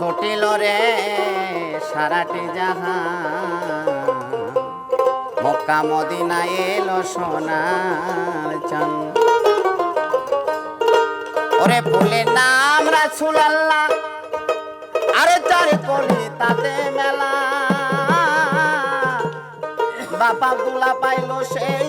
ছুটিল রে সারাটি জাহা Mecca Medina এলো সোনার চান ওরে ফুলের নাম রাসুল আল্লাহ আরে চারি কলি তাতে মেলা। বাবা দুলা পাইলো সেই